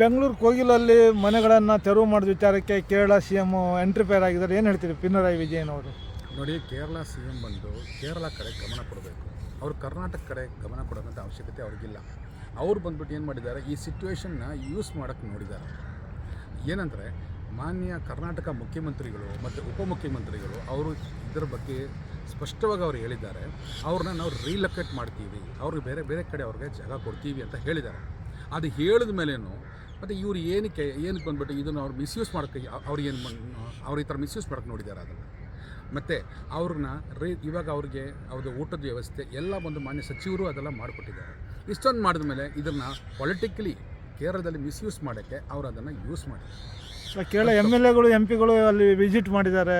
ಬೆಂಗಳೂರು ಕೋಗಿಲಲ್ಲಿ ಮನೆಗಳನ್ನು ತೆರವು ಮಾಡಿದ ವಿಚಾರಕ್ಕೆ ಕೇರಳ ಸಿ ಎಂ ಎಂಟ್ರಿಫೈರ್ ಆಗಿದ್ದಾರೆ. ಏನು ಹೇಳ್ತೀರಿ ಪಿನರಾಯಿ ವಿಜಯನ್ ಅವರು? ನೋಡಿ, ಕೇರಳ ಸಿ ಎಂ ಬಂದು ಕೇರಳ ಕಡೆ ಗಮನ ಕೊಡಬೇಕು. ಅವರು ಕರ್ನಾಟಕ ಕಡೆ ಗಮನ ಕೊಡೋಂಥ ಅವಶ್ಯಕತೆ ಅವ್ರಿಗಿಲ್ಲ. ಅವ್ರು ಬಂದ್ಬಿಟ್ಟು ಏನು ಮಾಡಿದ್ದಾರೆ, ಈ ಸಿಚುವೇಶನ್ನ ಯೂಸ್ ಮಾಡೋಕ್ಕೆ ನೋಡಿದ್ದಾರೆ. ಏನಂದರೆ, ಮಾನ್ಯ ಕರ್ನಾಟಕ ಮುಖ್ಯಮಂತ್ರಿಗಳು ಮತ್ತು ಉಪಮುಖ್ಯಮಂತ್ರಿಗಳು ಅವರು ಇದರ ಬಗ್ಗೆ ಸ್ಪಷ್ಟವಾಗಿ ಅವ್ರು ಹೇಳಿದ್ದಾರೆ. ಅವ್ರನ್ನ ನಾವು ರೀಲೊಕೇಟ್ ಮಾಡ್ತೀವಿ. ಅವ್ರಿಗೆ ಬೇರೆ ಬೇರೆ ಕಡೆ ಅವ್ರಿಗೆ ಜಾಗ ಕೊಡ್ತೀವಿ ಅಂತ ಹೇಳಿದ್ದಾರೆ. ಅದು ಹೇಳಿದ ಮೇಲೇನು ಮತ್ತು ಇವರು ಏನಕ್ಕೆ ಏನಕ್ಕೆ ಬಂದ್ಬಿಟ್ಟು ಇದನ್ನು ಅವ್ರು ಮಿಸ್ಯೂಸ್ ಮಾಡೋಕ್ಕೆ ಅವ್ರು ಏನು ಅವ್ರ ಈ ಥರ ಮಿಸ್ಯೂಸ್ ಮಾಡೋಕ್ಕೆ ನೋಡಿದ್ದಾರೆ ಅದನ್ನು? ಮತ್ತು ಅವ್ರನ್ನ ರೇ ಇವಾಗ ಅವ್ರಿಗೆ ಅವ್ರದ್ದು ಊಟದ ವ್ಯವಸ್ಥೆ ಎಲ್ಲ ಒಂದು ಮಾನ್ಯ ಸಚಿವರು ಅದೆಲ್ಲ ಮಾಡಿಕೊಟ್ಟಿದ್ದಾರೆ. ಇಷ್ಟೊಂದು ಮಾಡಿದ ಮೇಲೆ ಇದನ್ನು ಪೊಲಿಟಿಕಲಿ ಕೇರಳದಲ್ಲಿ ಮಿಸ್ಯೂಸ್ ಮಾಡೋಕ್ಕೆ ಅವರು ಅದನ್ನು ಯೂಸ್ ಮಾಡಿದ್ದಾರೆ. ಕೇರಳ ಎಂ ಎಲ್ ಎಗಳು ಎಂ ಪಿಗಳು ಅಲ್ಲಿ ವಿಸಿಟ್ ಮಾಡಿದ್ದಾರೆ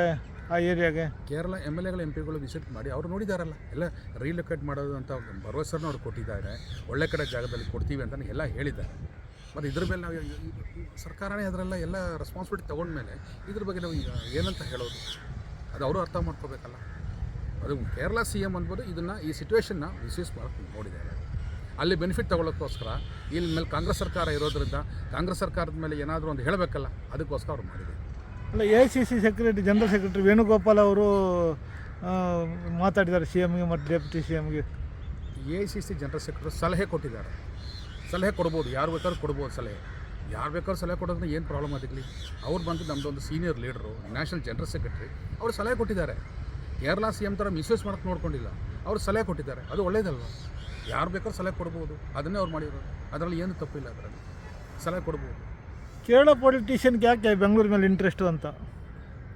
ಆ ಏರಿಯಾಗೆ? ಕೇರಳ ಎಂ ಎಲ್ ಎಗಳು ಎಂ ಪಿಗಳು ವಿಸಿಟ್ ಮಾಡಿ ಅವರು ನೋಡಿದಾರಲ್ಲ. ಎಲ್ಲ ರೀಲೊಕೇಟ್ ಮಾಡೋದು ಅಂತ ಭರವಸೆನ ಅವ್ರು ಕೊಟ್ಟಿದ್ದಾರೆ. ಒಳ್ಳೆ ಕಡೆ ಜಾಗದಲ್ಲಿ ಕೊಡ್ತೀವಿ ಅಂತ ಎಲ್ಲ ಹೇಳಿದ್ದಾರೆ. ಮತ್ತು ಇದ್ರ ಮೇಲೆ ನಾವು ಸರ್ಕಾರನೇ ಅದರೆಲ್ಲ ಎಲ್ಲ ರೆಸ್ಪಾನ್ಸಿಬಿಲಿಟಿ ತೊಗೊಂಡ್ಮೇಲೆ ಇದ್ರ ಬಗ್ಗೆ ನಾವು ಈಗ ಏನಂತ ಹೇಳೋದು? ಅದು ಅವರು ಅರ್ಥ ಮಾಡ್ಕೋಬೇಕಲ್ಲ. ಅದು ಕೇರಳ ಸಿ ಎಂ ಅನ್ಬೋದು ಇದನ್ನು ಈ ಸಿಚುವೇಶನ್ನ ಮಿಸ್ಯೂಸ್ ಮಾಡಿ ನೋಡಿದ್ದಾರೆ. ಅಲ್ಲಿ ಬೆನಿಫಿಟ್ ತೊಗೊಳಕ್ಕೋಸ್ಕರ ಇಲ್ಲಿ ಮೇಲೆ ಕಾಂಗ್ರೆಸ್ ಸರ್ಕಾರ ಇರೋದ್ರಿಂದ ಕಾಂಗ್ರೆಸ್ ಸರ್ಕಾರದ ಮೇಲೆ ಏನಾದರೂ ಒಂದು ಹೇಳಬೇಕಲ್ಲ ಅದಕ್ಕೋಸ್ಕರ ಅವ್ರು ಮಾಡಿದ್ದಾರೆ ಅಲ್ಲ A C C secretary general secretary Venugopal ಅವರು ಮಾತಾಡಿದ್ದಾರೆ ಸಿ ಎಮ್ಗೆ ಮತ್ತು deputy C ಎಮ್ಗೆ A I C C general secretary ಸಲಹೆ ಕೊಟ್ಟಿದ್ದಾರೆ. ಸಲಹೆ ಕೊಡ್ಬೋದು ಯಾರು ಬೇಕಾದ್ರೂ ಕೊಡ್ಬೋದು ಸಲಹೆ. ಯಾರು ಬೇಕಾದ್ರೂ ಸಲಹೆ ಕೊಡೋದ್ರೆ ಏನು ಪ್ರಾಬ್ಲಮ್ ಆಗಿರಲಿ ಅವ್ರು ಬಂದು ನಮ್ಮದೊಂದು senior leader national general secretary ಅವರು ಸಲಹೆ ಕೊಟ್ಟಿದ್ದಾರೆ. ಕೇರಳ ಸಿ ಎಂ ಥರ ಮಿಸ್ಯೂಸ್ ಮಾಡೋಕ್ಕೆ ನೋಡ್ಕೊಂಡಿಲ್ಲ. ಅವರು ಸಲಹೆ ಕೊಟ್ಟಿದ್ದಾರೆ. ಅದು ಒಳ್ಳೇದಲ್ವ? ಯಾರು ಬೇಕಾದ್ರೂ ಸಲಹೆ ಕೊಡ್ಬೋದು. ಅದನ್ನೇ ಅವ್ರು ಮಾಡಿರೋದು. ಅದರಲ್ಲಿ ಏನು ತಪ್ಪಿಲ್ಲ ಅದರಲ್ಲಿ. ಸಲಹೆ ಕೊಡ್ಬೋದು. ಕೇರಳ ಪೊಲಿಟಿಷಿಯನ್ಗೆ ಯಾಕೆ ಬೆಂಗಳೂರು ಮೇಲೆ ಇಂಟ್ರೆಸ್ಟು ಅಂತ?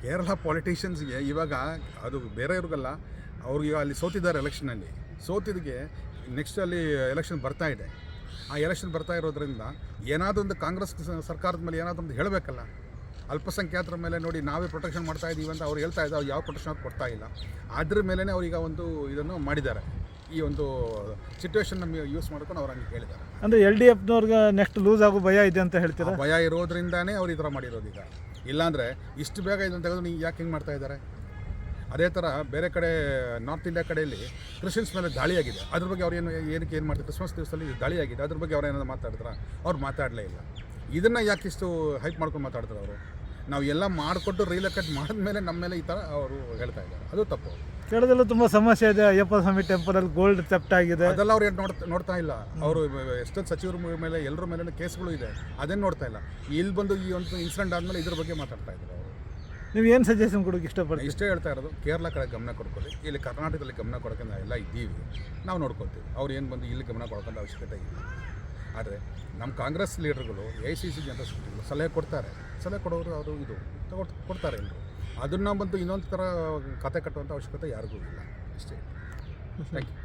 ಕೇರಳ ಪಾಲಿಟಿಷಿಯನ್ಸ್ಗೆ ಇವಾಗ ಅದು ಬೇರೆಯವ್ರಿಗಲ್ಲ ಅವ್ರಿಗೆ ಅಲ್ಲಿ ಸೋತಿದ್ದಾರೆ ಎಲೆಕ್ಷನಲ್ಲಿ ಸೋತಿದ್ದಕ್ಕೆ ನೆಕ್ಸ್ಟ್ ಅಲ್ಲಿ ಎಲೆಕ್ಷನ್ ಬರ್ತಾ ಇದೆ. ಆ ಎಲೆಕ್ಷನ್ ಬರ್ತಾ ಇರೋದ್ರಿಂದ ಏನಾದರೂ ಒಂದು ಕಾಂಗ್ರೆಸ್ ಸರ್ಕಾರದ ಮೇಲೆ ಏನಾದರೂ ಒಂದು ಹೇಳಬೇಕಲ್ಲ? ಅಲ್ಪಸಂಖ್ಯಾತರ ಮೇಲೆ ನೋಡಿ ನಾವೇ ಪ್ರೊಟೆಕ್ಷನ್ ಮಾಡ್ತಾ ಇದ್ದೀವಿ ಅಂತ ಅವ್ರು ಹೇಳ್ತಾ ಇದ್ದಾರೆ ಅವ್ರು ಯಾವ ಪ್ರೊಟೆಕ್ಷನ್ ಅವ್ರು ಕೊಡ್ತಾ ಇಲ್ಲ. ಅದ್ರ ಮೇಲೇ ಅವ್ರೀಗ ಒಂದು ಇದನ್ನು ಮಾಡಿದ್ದಾರೆ. ಈ ಒಂದು ಸಿಚುವೇಶನ್ ಯೂಸ್ ಮಾಡ್ಕೊಂಡು ಅವ್ರು ಹಂಗೆ ಹೇಳಿದ್ದಾರೆ. ಅಂದರೆ ಎಲ್ ಡಿ ಎಫ್ನವ್ರಿಗೆ ನೆಕ್ಸ್ಟ್ ಲೂಸ್ ಆಗೋ ಭಯ ಇದೆ ಅಂತ ಹೇಳ್ತೀರಾ? ಭಯ ಇರೋದ್ರಿಂದಾನೇ ಅವ್ರು ಈ ಥರ ಮಾಡಿರೋದು ಈಗ. ಇಲ್ಲಾಂದರೆ ಇಷ್ಟು ಬೇಗ ಇದನ್ನು ತೆಗೆದು ನೀವು ಯಾಕೆ ಹಿಂಗೆ ಮಾಡ್ತಾ ಇದ್ದಾರೆ? ಅದೇ ಥರ ಬೇರೆ ಕಡೆ ನಾರ್ತ್ ಇಂಡಿಯಾ ಕಡೆಯಲ್ಲಿ ಕ್ರಿಶ್ಚಿಯನ್ಸ್ ಮೇಲೆ ದಾಳಿಯಾಗಿದೆ. ಅದ್ರ ಬಗ್ಗೆ ಅವ್ರು ಏನು ಏನಕ್ಕೆ ಏನು ಮಾಡ್ತಾರೆ ಕ್ರಿಸ್ಮಸ್ ದಿವಸದಲ್ಲಿ ದಾಳಿಯಾಗಿದೆ. ಅದ್ರ ಬಗ್ಗೆ ಅವ್ರು ಏನಾದರೂ ಮಾತಾಡಿದ್ರ? ಅವ್ರು ಮಾತಾಡಲೇ ಇಲ್ಲ. ಇದನ್ನು ಯಾಕೆ ಇಷ್ಟು ಹೈಪ್ ಮಾಡ್ಕೊಂಡು ಮಾತಾಡ್ತಾರೆ ಅವರು? ನಾವು ಎಲ್ಲ ಮಾಡಿಕೊಟ್ಟು ಮಾಡಿದ ಮೇಲೆ ನಮ್ಮ ಮೇಲೆ ಈ ಥರ ಅವರು ಹೇಳ್ತಾ ಇದ್ದಾರೆ. ಅದು ತಪ್ಪು. ಕೇರಳದಲ್ಲೂ ತುಂಬ ಸಮಸ್ಯೆ ಇದೆ. ಅಯ್ಯಪ್ಪ ಸ್ವಾಮಿ ಟೆಂಪಲಲ್ಲಿ ಗೋಲ್ಡ್ ಥೆಫ್ಟ್ ಆಗಿದೆ. ಅದೆಲ್ಲ ಅವ್ರು ಏನು ನೋಡ್ತಾ ನೋಡ್ತಾ ಇಲ್ಲ. ಅವರು ಎಷ್ಟೊಂದು ಸಚಿವರ ಮೇಲೆ ಎಲ್ಲರ ಮೇಲೆ ಕೇಸ್ಗಳು ಇದೆ. ಅದನ್ನು ನೋಡ್ತಾ ಇಲ್ಲ. ಇಲ್ಲಿ ಬಂದು ಈ ಒಂದು ಇನ್ಸಿಡೆಂಟ್ ಆದಮೇಲೆ ಇದ್ರ ಬಗ್ಗೆ ಮಾತಾಡ್ತಾ ಇದ್ದಾರೆ ನೀವು ಏನು ಸಜೆಷನ್ ಕೊಡೋಕೆ ಇಷ್ಟಪಡ್ತೀವಿ ಇಷ್ಟೇ ಹೇಳ್ತಾ ಇರೋದು, ಕೇರಳ ಕಡೆ ಗಮನ ಕೊಡ್ಕೊಳ್ಳಿ, ಇಲ್ಲಿ ಕರ್ನಾಟಕದಲ್ಲಿ ಗಮನ ಕೊಡೋಕೆ ನಾವೆಲ್ಲ ಇದ್ದೀವಿ. ನಾವು ನೋಡ್ಕೊತೀವಿ ಅವ್ರು ಏನು ಬಂದು ಇಲ್ಲಿ ಗಮನ ಕೊಡ್ಕೊಂಡು ಅವಶ್ಯಕತೆ ಇಲ್ಲ. ಆದರೆ ನಮ್ಮ ಕಾಂಗ್ರೆಸ್ ಲೀಡರ್ಗಳು ಎ ಸಿ ಸಿ ಜನರಲ್ ಸೆಕ್ರೆಟರಿಗಳು ಸಲಹೆ ಕೊಡ್ತಾರೆ. ಸಲಹೆ ಕೊಡೋರು ಅವರು ಇದು ಕೊಡ್ತಾರೆ ಎಲ್ಲರು ಅದನ್ನು ಬಂದು ಇನ್ನೊಂದು ಥರ ಕತೆ ಕಟ್ಟುವಂಥ ಅವಶ್ಯಕತೆ ಯಾರಿಗೂ ಇಲ್ಲ. ಇಷ್ಟೇ ಥ್ಯಾಂಕ್ ಯು